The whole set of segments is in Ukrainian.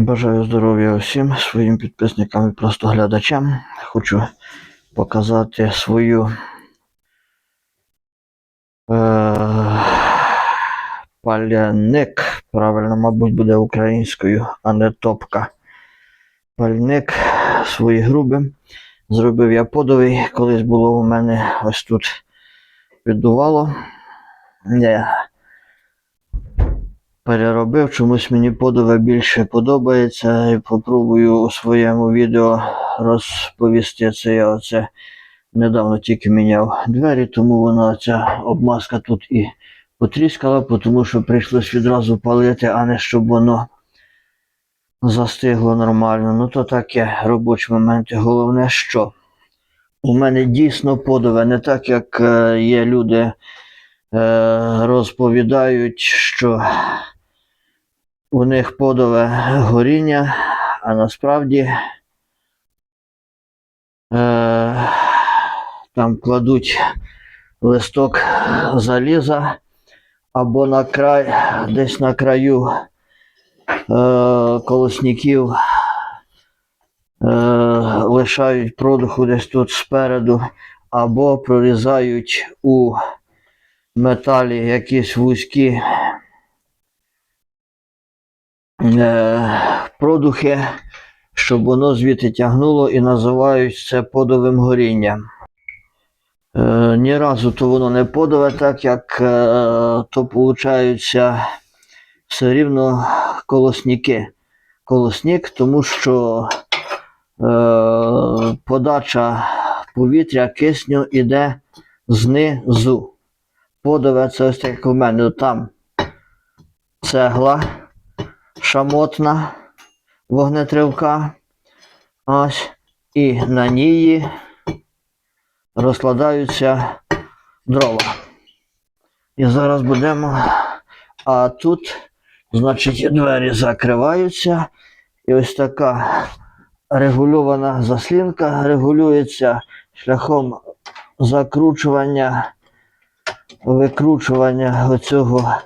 Бажаю здоров'я усім своїм підписникам і просто глядачам. Хочу показати свою е, паляник. Правильно, мабуть, буде українською, а не топка. Пальник свої груби. Зробив я подовий. Колись було у мене ось тут піддувало. Я переробив, чомусь мені подове більше подобається. І попробую у своєму відео розповісти це. Я оце недавно тільки міняв двері, тому вона ця обмазка тут і потріскала, тому що прийшлось відразу палити, а не щоб воно застигло нормально. Ну то таке робочі моменти. Головне, що у мене дійсно подове, не так як е, є люди е, розповідають, що у них подове горіння, а насправді е, там кладуть листок заліза або на край, десь на краю е, колосників е, лишають продуху десь тут спереду, або прорізають у металі якісь вузькі продухи, щоб воно звідти тягнуло і називають це подовим горінням. Е, ні разу то воно не подове, так як е, то получаються все рівно колосники. Колосник, тому що е, подача повітря кисню іде знизу. Подове це ось так як у мене там цегла шамотна вогнетривка. Ось. І на ній розкладаються дрова. І зараз будемо. А тут, значить, двері закриваються. І ось така регульована заслінка регулюється шляхом закручування, викручування оцього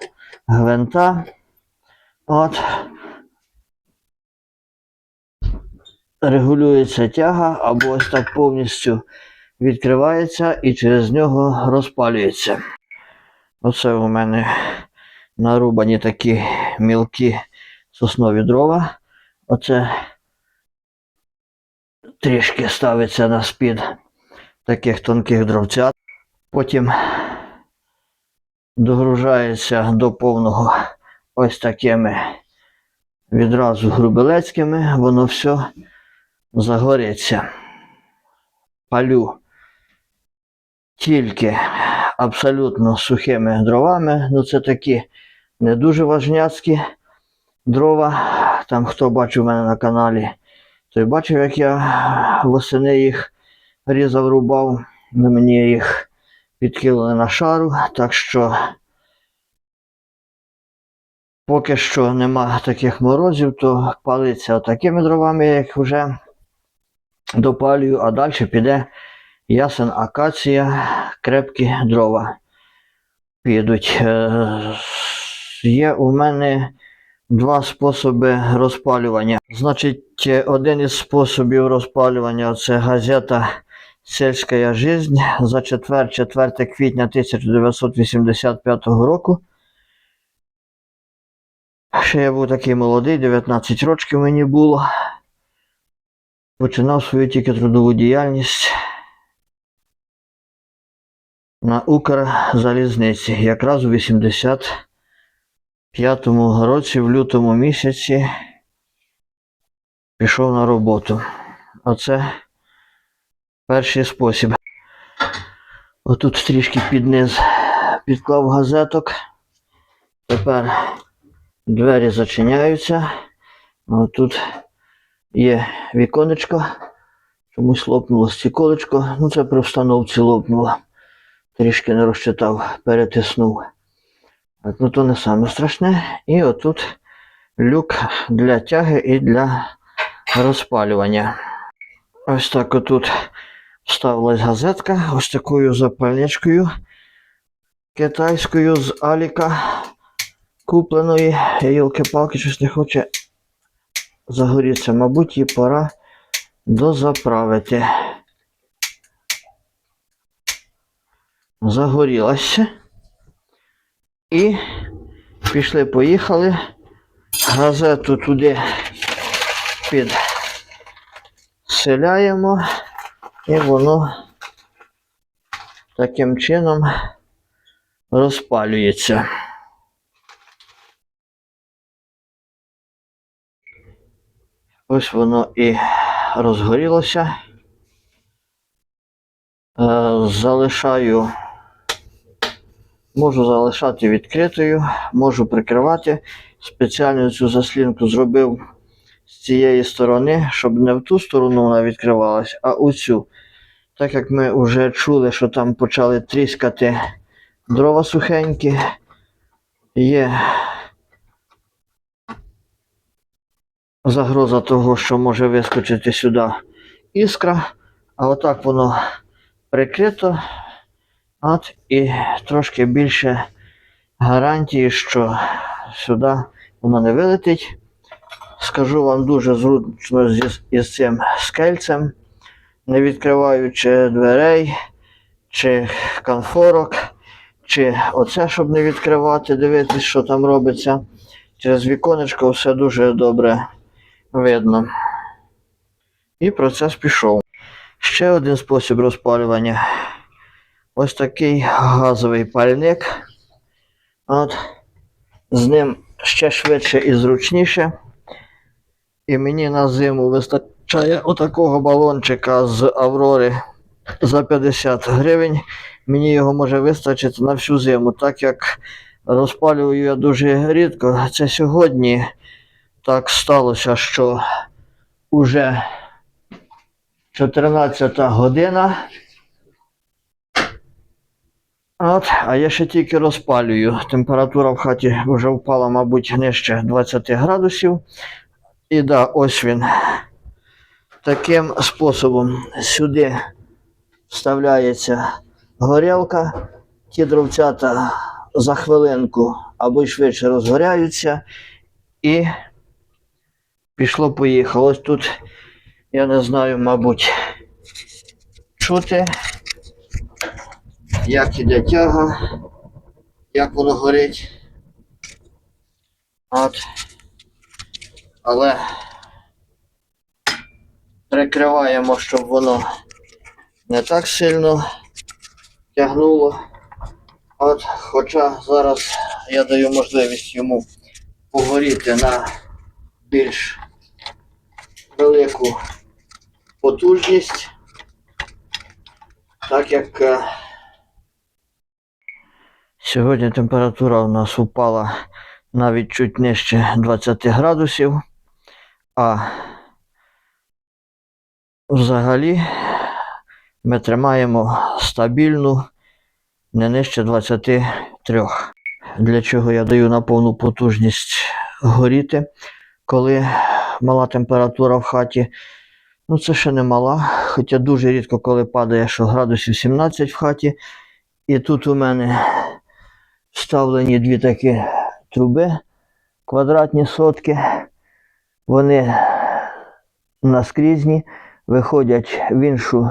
гвинта. От. Регулюється тяга або ось так повністю відкривається і через нього розпалюється. Оце у мене нарубані такі мілкі соснові дрова. Оце трішки ставиться на спід таких тонких дровцят. Потім догружається до повного ось такими відразу грубелецькими, воно все загориться. Палю тільки абсолютно сухими дровами. Ну, це такі не дуже важняцькі дрова. Там хто бачив мене на каналі, той бачив, як я восени їх різав, рубав. Ну, Мені їх підкинули на шару, так що поки що нема таких морозів, то палиться такими дровами, як вже допалюю, а далі піде ясен акація, крепкі дрова підуть. Е, Є у мене два способи розпалювання. Значить, е, один із способів розпалювання це газета Сільська жизнь за четвер, 4 квітня 1985 року. Ще я був такий молодий, 19 років мені було. Починав свою тільки трудову діяльність на Укрзалізниці. Якраз у 85-му році, в лютому місяці, пішов на роботу. Оце перший спосіб. Отут трішки під низ підклав газеток. Тепер двері зачиняються. Тут є віконечко. Чомусь лопнуло стіколечко. Ну, це при встановці лопнуло. Трішки не розчитав, перетиснув. Так, ну то не саме страшне. І отут люк для тяги і для розпалювання. Ось так отут вставилась газетка, ось такою запальничкою китайською з Аліка купленої. Йолки-палки щось не хоче загоріться, мабуть, її пора дозаправити. Загорілася. І пішли, поїхали. Газету туди підселяємо, і воно таким чином розпалюється. Ось воно і розгорілося. Е, Залишаю, можу залишати відкритою, можу прикривати. Спеціально цю заслінку зробив з цієї сторони, щоб не в ту сторону вона відкривалась, а у цю. Так як ми вже чули, що там почали тріскати дрова сухенькі, є загроза того, що може вискочити сюди іскра, а отак воно прикрито, от і трошки більше гарантії, що сюди воно не вилетить. Скажу вам дуже зручно зі- із цим скельцем, не відкриваючи дверей, чи конфорок, чи оце, щоб не відкривати, дивитись, що там робиться. Через віконечко все дуже добре видно. І процес пішов. Ще один спосіб розпалювання. Ось такий газовий пальник. От. З ним ще швидше і зручніше. І мені на зиму вистачає отакого балончика з Аврори за 50 гривень. Мені його може вистачити на всю зиму, так як розпалюю я дуже рідко. Це сьогодні так сталося, що уже 14 година. От, а я ще тільки розпалюю. Температура в хаті вже впала, мабуть, нижче 20 градусів. І да, ось він. Таким способом сюди вставляється горілка. Ті дровцята за хвилинку або швидше розгоряються. І пішло поїхало. Ось тут, я не знаю, мабуть, чути, як іде тяга, як воно горить. От. Але прикриваємо, щоб воно не так сильно тягнуло. От, хоча зараз я даю можливість йому погоріти на більш велику потужність, так як е, сьогодні температура у нас упала навіть чуть нижче 20 градусів, а взагалі ми тримаємо стабільну не нижче 23. Для чого я даю на повну потужність горіти, коли мала температура в хаті. Ну, це ще не мала, хоча дуже рідко, коли падає, що градусів 17 в хаті. І тут у мене вставлені дві такі труби, квадратні сотки. Вони наскрізні, виходять в іншу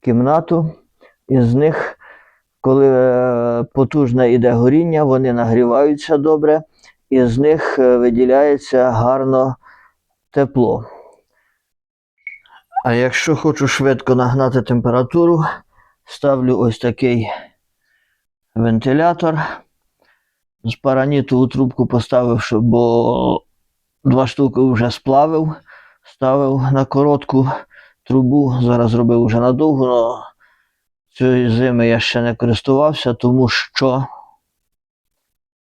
кімнату, і з них, коли е, потужне іде горіння, вони нагріваються добре, і з них е, виділяється гарно тепло. А якщо хочу швидко нагнати температуру, ставлю ось такий вентилятор. З параніту у трубку поставив, бо два штуки вже сплавив, ставив на коротку трубу. Зараз зробив вже надовго, але цієї зими я ще не користувався, тому що.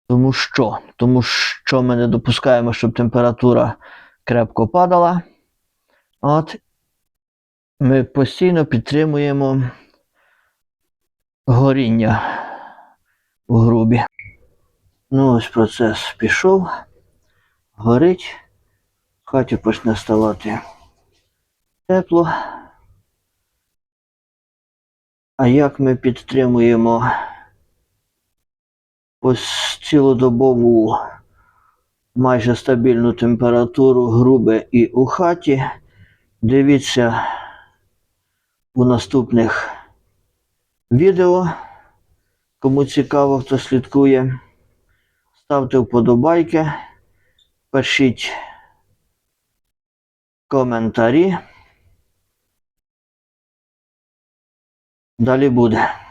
Тому що? Тому що ми не допускаємо, щоб температура крепко падала. От. Ми постійно підтримуємо горіння у грубі. Ну, ось процес пішов, горить, в почне ставати тепло. А як ми підтримуємо ось цілодобову майже стабільну температуру груби і у хаті. Дивіться у наступних відео. Кому цікаво, хто слідкує. Ставте вподобайки, пишіть коментарі. Далі буде.